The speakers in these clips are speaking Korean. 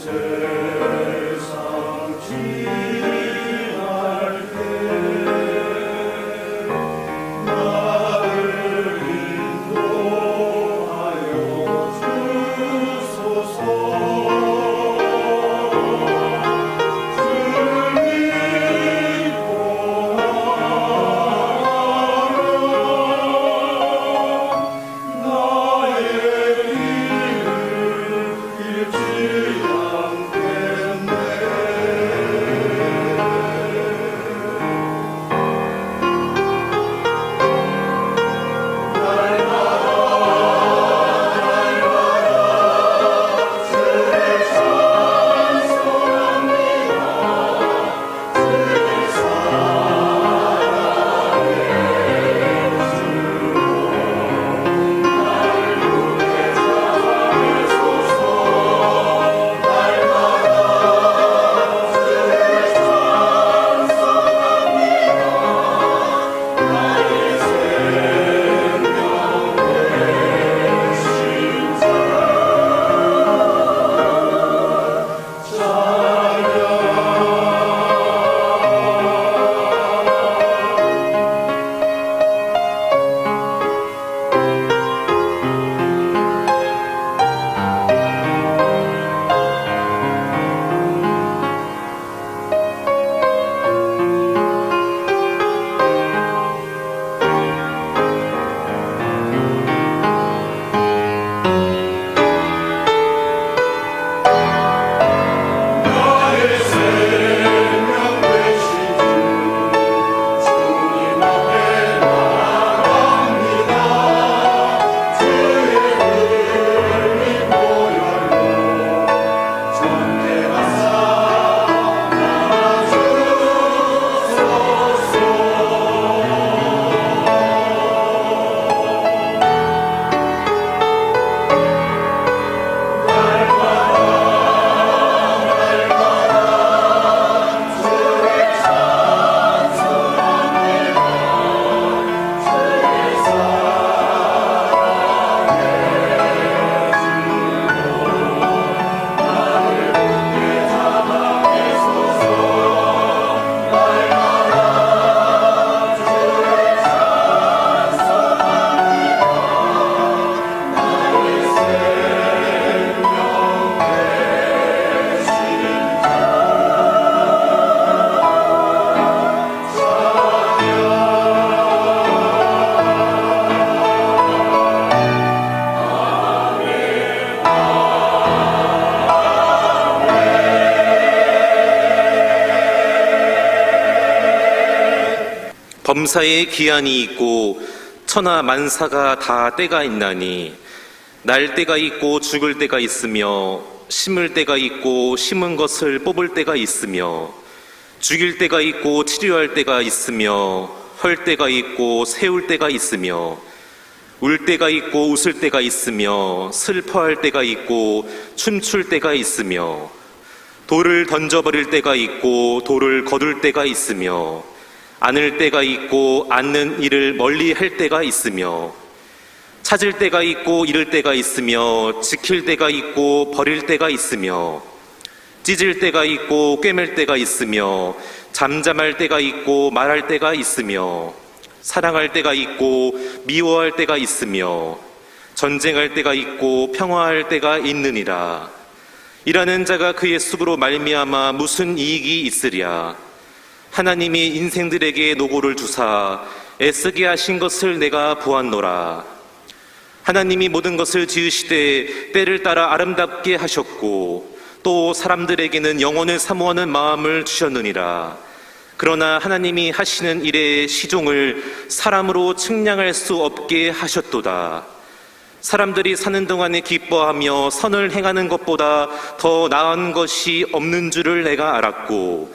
Jesus. 범사에 기한이 있고 천하 만사가 다 때가 있나니 날 때가 있고 죽을 때가 있으며 심을 때가 있고 심은 것을 뽑을 때가 있으며 죽일 때가 있고 치료할 때가 있으며 헐 때가 있고 세울 때가 있으며 울 때가 있고 웃을 때가 있으며 슬퍼할 때가 있고 춤출 때가 있으며 돌을 던져버릴 때가 있고 돌을 거둘 때가 있으며 안을 때가 있고 앉는 일을 멀리 할 때가 있으며 찾을 때가 있고 잃을 때가 있으며 지킬 때가 있고 버릴 때가 있으며 찢을 때가 있고 꿰맬 때가 있으며 잠잠할 때가 있고 말할 때가 있으며 사랑할 때가 있고 미워할 때가 있으며 전쟁할 때가 있고 평화할 때가 있느니라. 이라는 자가 그의 숲으로 말미암아 무슨 이익이 있으랴 하나님이 인생들에게 노고를 주사 애쓰게 하신 것을 내가 보았노라 하나님이 모든 것을 지으시되 때를 따라 아름답게 하셨고 또 사람들에게는 영혼을 사모하는 마음을 주셨느니라. 그러나 하나님이 하시는 일의 시종을 사람으로 측량할 수 없게 하셨도다. 사람들이 사는 동안에 기뻐하며 선을 행하는 것보다 더 나은 것이 없는 줄을 내가 알았고,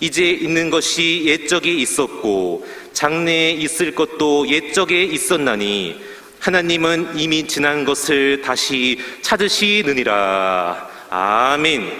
이제 있는 것이 옛적에 있었고 장래에 있을 것도 옛적에 있었나니 하나님은 이미 지난 것을 다시 찾으시느니라. 아멘.